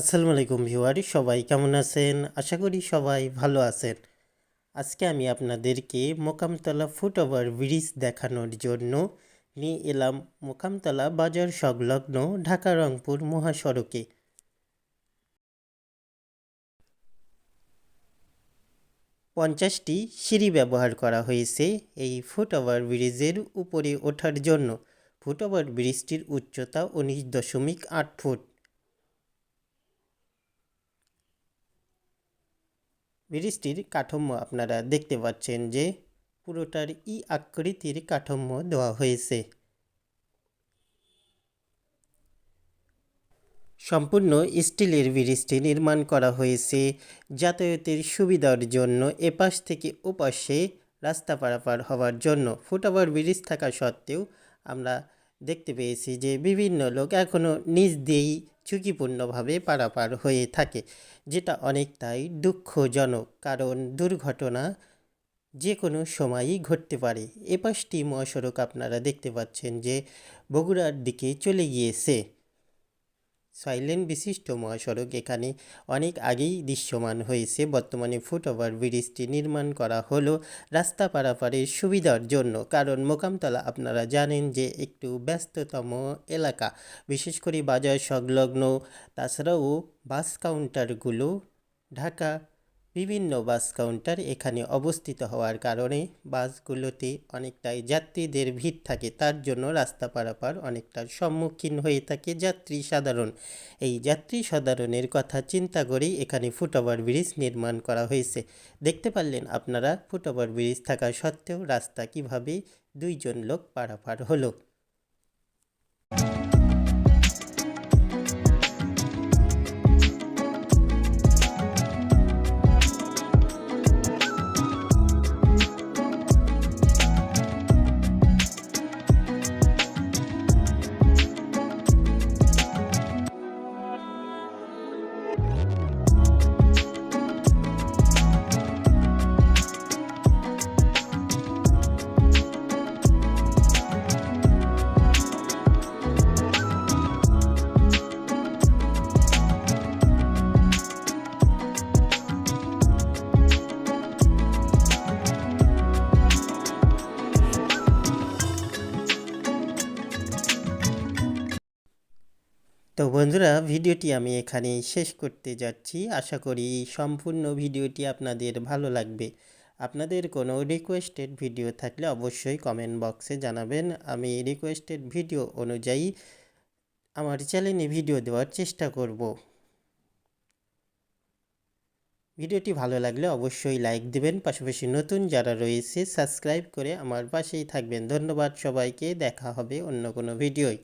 আসসালামু আলাইকুম ভিউয়ার সবাই কেমন আছেন? আশা করি সবাই ভালো আছেন। আজকে আমি আপনাদেরকে মোকামতলা ফুটওভার ব্রিজ দেখানোর জন্য নিয়ে এলাম মোকামতলা বাজার সংলগ্ন ঢাকা রংপুর মহাসড়কে। পঞ্চাশটি সিঁড়ি ব্যবহার করা হয়েছে এই ফুটওভার ব্রিজের উপরে ওঠার জন্য। ফুটওভার ব্রিজটির উচ্চতা উনিশ দশমিক আট ফুট। ব্রিজটির কাঠামো আপনারা দেখতে পাচ্ছেন যে পুরোটার ই আকৃতির কাঠামো দেওয়া হয়েছে। সম্পূর্ণ স্টিলের ব্রিজটি নির্মাণ করা হয়েছে। যাতায়াতের সুবিধার জন্য এপাশ থেকে ওপাশে রাস্তা পারাপার হওয়ার জন্য ফুটওভার ব্রিজ থাকা সত্ত্বেও আমরা দেখতে পেয়েছি যে বিভিন্ন লোক এখনও নিজ দিয়েই ঝুঁকিপূর্ণভাবে পারাপার হয়ে থাকে, যেটা অনেকটাই দুঃখজনক, কারণ দুর্ঘটনা যে কোনো সময়ই ঘটতে পারে। এপাশটি মহাসড়ক আপনারা দেখতে পাচ্ছেন যে বগুড়ার দিকে চলে গিয়েছে। সাইলেন্ট বিশিষ্ট মহাসড়ক এখানে অনেক আগেই দৃশ্যমান হয়েছে। বর্তমানে ফুটওভার ব্রিজটি নির্মাণ করা হলো রাস্তা পারাপারের সুবিধার জন্য। কারণ মোকামতলা আপনারা জানেন যে একটু ব্যস্ততম এলাকা। বিশেষ করে বাজার সংলগ্ন, তাছাড়াও বাস কাউন্টারগুলো ঢাকা বিভিন্ন বাস কাউন্টার এখানে অবস্থিত হওয়ার কারণে বাসগুলোতে অনেকটাই যাত্রীদের ভিড় থাকে। তার জন্য রাস্তা পারাপার অনেকটা সম্মুখীন হয়ে থাকে যাত্রী সাধারণ। এই যাত্রী সাধারণের কথা চিন্তা করেই এখানে ফুটওভার ব্রিজ নির্মাণ করা হয়েছে। দেখতে পারলেন আপনারা, ফুটওভার ব্রিজ থাকা সত্ত্বেও রাস্তা কীভাবে দুইজন লোক পারাপার হলো। তো বন্ধুরা, ভিডিওটি আমি এখানেই শেষ করতে যাচ্ছি। আশা করি সম্পূর্ণ ভিডিওটি আপনাদের ভালো লাগবে। আপনাদের কোনো রিকোয়েস্টেড ভিডিও থাকলে অবশ্যই কমেন্ট বক্সে জানাবেন। আমি রিকোয়েস্টেড ভিডিও অনুযায়ী আমার চ্যানেলে ভিডিও দেওয়ার চেষ্টা করব। ভিডিওটি ভালো লাগলে অবশ্যই লাইক দিবেন। পাশাপাশি নতুন যারা রয়েছে সাবস্ক্রাইব করে আমার পাশেই থাকবেন। ধন্যবাদ সবাইকে। দেখা হবে অন্য কোনো ভিডিওয়